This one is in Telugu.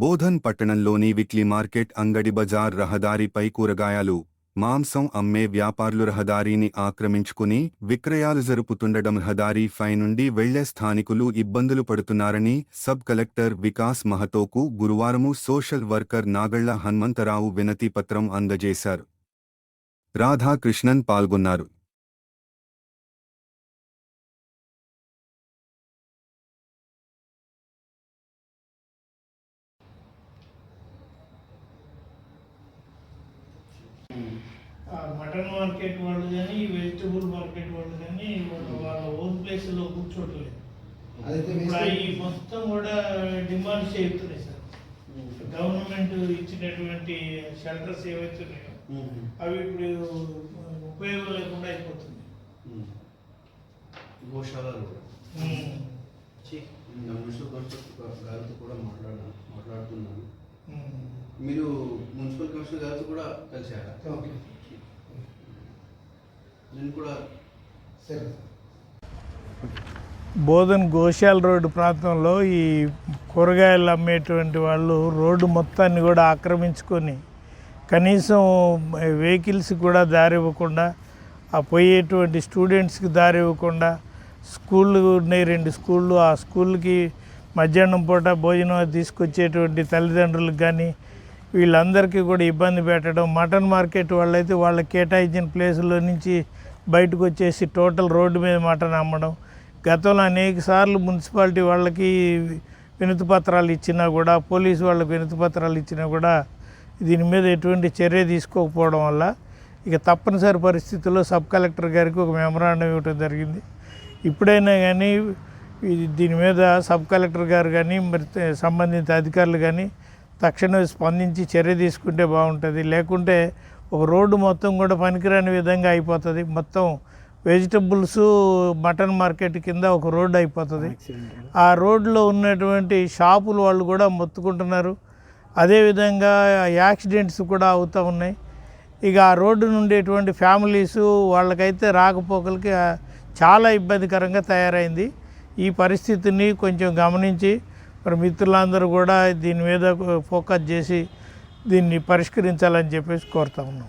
బోధన్ పట్టణంలోని విక్లీ మార్కెట్ అంగడి బజార్ రహదారిపై కూరగాయలు మాంసం అమ్మే వ్యాపారులు రహదారిని ఆక్రమించుకుని విక్రయాలు జరుపుతుండడం రహదారి ఫై నుండి వెళ్ళే స్థానికులు ఇబ్బందులు పడుతున్నారని సబ్ కలెక్టర్ వికాస్ మహతోకు గురువారము సోషల్ వర్కర్ నాగళ్ళ హనుమంతరావు వినతి పత్రం అందజేశారు. రాధాకృష్ణన్ పాల్గొన్నారు. మటన్ మార్కెట్ వాళ్ళు కానీ వెజిటబుల్ మార్కెట్ వాళ్ళు కానీ వాళ్ళ ఓన్ ప్లేస్లో కూర్చోట్లేదు అవి మొత్తం కూడా డిమాండ్స్ చేస్తున్నాయి సార్. గవర్నమెంట్ ఇచ్చినటువంటి షెల్టర్స్ ఏవైతున్నాయో అవి ఇప్పుడు ఉపయోగం లేకుండా అయిపోతుంది గోశాలలు. కూడా కూడా మాట్లాడా మాట్లాడుతున్నాను. మీరు మున్సిపల్ కమిషనర్ గారితో కూడా కలిశారా? ఓకే నేను కూడా సరే. బోధన్ గోశాల రోడ్డు ప్రాంతంలో ఈ కూరగాయలు అమ్మేటువంటి వాళ్ళు రోడ్డు మొత్తాన్ని కూడా ఆక్రమించుకొని కనీసం వెహికల్స్ కూడా దారి ఇవ్వకుండా ఆ పోయేటువంటి స్టూడెంట్స్కి దారి ఇవ్వకుండా స్కూళ్ళు ఉన్నాయి రెండు స్కూళ్ళు ఆ స్కూల్కి మధ్యాహ్నం పూట భోజనం తీసుకొచ్చేటువంటి తల్లిదండ్రులకు కానీ వీళ్ళందరికీ కూడా ఇబ్బంది పెట్టడం మటన్ మార్కెట్ వాళ్ళైతే వాళ్ళ కేటాయించిన ప్లేసుల్లో నుంచి బయటకు వచ్చేసి టోటల్ రోడ్డు మీద మటన్ అమ్మడం గతంలో అనేక సార్లు మున్సిపాలిటీ వాళ్ళకి వినతి పత్రాలు ఇచ్చినా కూడా పోలీసు వాళ్ళకి వినతి పత్రాలు ఇచ్చినా కూడా దీని మీద ఎటువంటి చర్య తీసుకోకపోవడం వల్ల ఇక తప్పనిసరి పరిస్థితుల్లో సబ్ కలెక్టర్ గారికి ఒక మెమరాండం ఇవ్వడం జరిగింది. ఇప్పుడైనా కానీ ఇది- దీని మీద సబ్ కలెక్టర్ గారు కానీ మరి సంబంధిత అధికారులు కానీ తక్షణమే స్పందించి చర్య తీసుకుంటే బాగుంటుంది. లేకుంటే ఒక రోడ్డు మొత్తం కూడా పనికిరాని విధంగా అయిపోతుంది. మొత్తం వెజిటబుల్స్ మటన్ మార్కెట్ కింద ఒక రోడ్డు అయిపోతుంది. ఆ రోడ్లో ఉన్నటువంటి షాపులు వాళ్ళు కూడా మొత్తుకుంటున్నారు. అదేవిధంగా యాక్సిడెంట్స్ కూడా అవుతూ ఉన్నాయి. ఇక ఆ రోడ్డు నుండేటువంటి ఫ్యామిలీస్ వాళ్ళకైతే రాకపోకలకి చాలా ఇబ్బందికరంగా తయారైంది. ఈ పరిస్థితిని కొంచెం గమనించి మరి మిత్రులందరూ కూడా దీని మీద ఫోకస్ చేసి దీన్ని పరిష్కరించాలని చెప్పేసి కోరుతా ఉన్నాం.